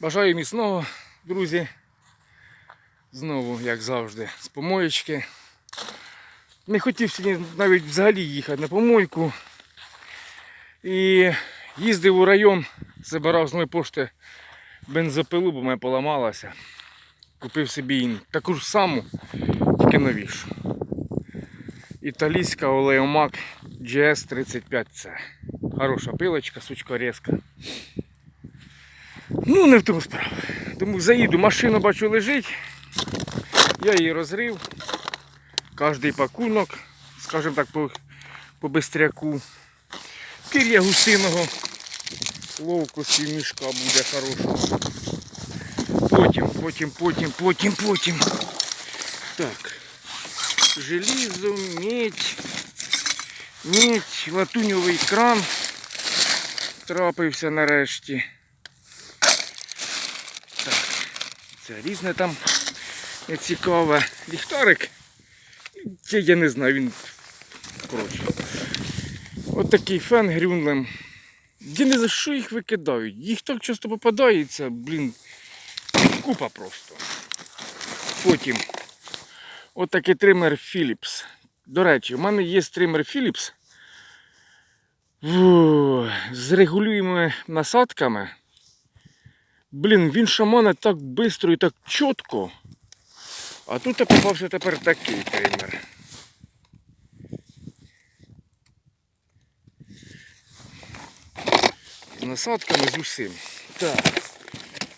Бажаю міцного, друзі. Знову, як завжди, з помоєчки. Не хотів сьогодні навіть взагалі їхати на помойку. І їздив у район, забирав з моєї пошти бензопилу, бо мене поламалася. Купив собі таку ж саму, тільки новішу. Італійська Олеомак GS35C. Хороша пилочка, сучка резка. Ну, не в тому справа. Тому заїду, машина бачу лежить. Я її розрив. Кожний пакунок, скажімо так, по, по бистряку. Пір'я гусиного. Ловкості мішка буде хорошого. Потім, потім, потім, потім, потім. Так. Желізо, медь. Медь, латуньовий кран. Трапився нарешті. Так, це різне там цікаве. Ліхтарик. Я, я не знаю, він. Коротше. От такий фен грюнлем. Я не за що їх викидають. Їх так часто попадається, блін. Купа просто. Потім. От такий тример Philips. До речі, у мене є тример Philips. З регулюємими насадками. Блін, він шамане так швидко і так чітко. А тут попався тепер такий тример. З насадками з усім. Так.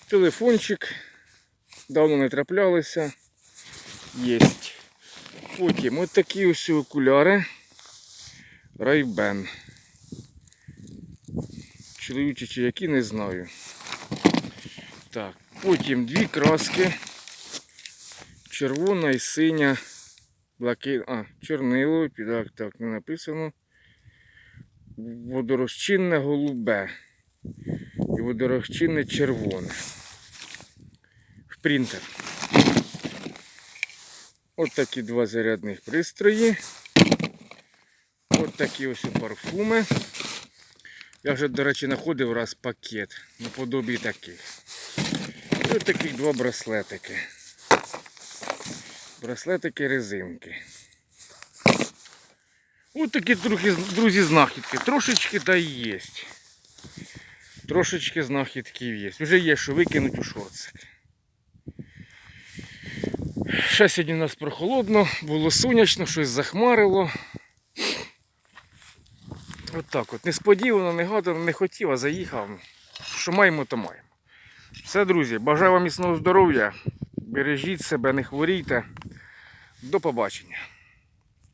Телефончик. Давно не траплялися. Єсть. Потім от такі ось окуляри. Райбен. Чоловічі чи які, не знаю. Так, потім дві краски. Червона і синя. Блаки... А, чорнило, так, так, не написано. Водорозчинне голубе. І водорозчинне червоне. В принтер. От такі два зарядних пристрої. От такі ось парфуми. Я вже, до речі, знаходив раз пакет наподобі таких. І от таких два браслетики. Браслетики резинки. Ось такі друзі, знахідки. Трошечки та й є. Трошечки знахідків є. Вже є, що викинуть у шорцик. Ще сьогодні у нас прохолодно, було сонячно, щось захмарило. От так от. Несподівано, негадано, не хотів, а заїхав. Що маємо, то маємо. Все, друзі, бажаю вам міцного здоров'я. Бережіть себе, не хворійте. До побачення.